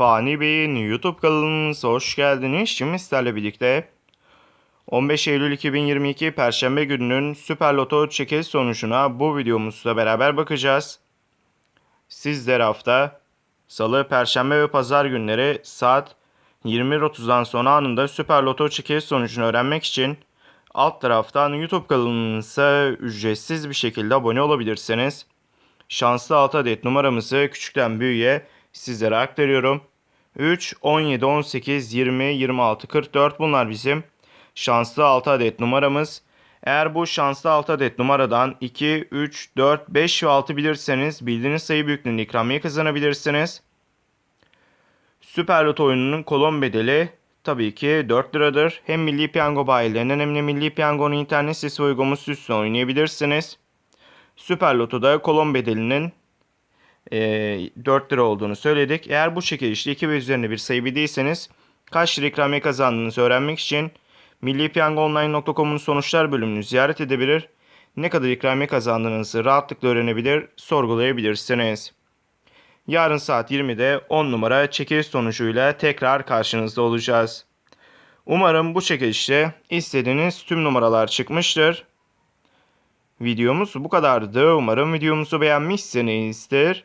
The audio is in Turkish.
Fani Bey'in YouTube kanalımıza hoş geldiniz. Şimdi sizlerle birlikte 15 Eylül 2022 Perşembe gününün Süper Loto çekiliş sonucuna bu videomuzda beraber bakacağız. Sizler hafta Salı, Perşembe ve Pazar günleri saat 21.30'dan sonra anında Süper Loto çekiliş sonucunu öğrenmek için alt taraftan YouTube kanalımıza ücretsiz bir şekilde abone olabilirsiniz. Şanslı 6 adet numaramızı küçükten büyüğe sizlere aktarıyorum. 3, 17, 18, 20, 26, 44 bunlar bizim şanslı 6 adet numaramız. Eğer bu şanslı 6 adet numaradan 2, 3, 4, 5 ve 6 bilirseniz bildiğiniz sayı büyüklüğünde ikramiye kazanabilirsiniz. Süper Loto oyununun kolon bedeli tabii ki 4 liradır. Hem Milli Piyango bayilerinden hem de Milli Piyango'nun internet sitesi uygulaması üstüne oynayabilirsiniz. Süper Loto'da kolon bedelinin 4 lira olduğunu söyledik. Eğer bu çekilişte 2 ve üzerinde bir sayı bildiyseniz kaç lira ikramiye kazandığınızı öğrenmek için millipiyangoonline.com'un sonuçlar bölümünü ziyaret edebilir. Ne kadar ikramiye kazandığınızı rahatlıkla öğrenebilir, sorgulayabilirsiniz. Yarın saat 20'de 10 numara çekiliş sonucuyla tekrar karşınızda olacağız. Umarım bu çekilişte istediğiniz tüm numaralar çıkmıştır. Videomuz bu kadardı. Umarım videomuzu beğenmişsinizdir.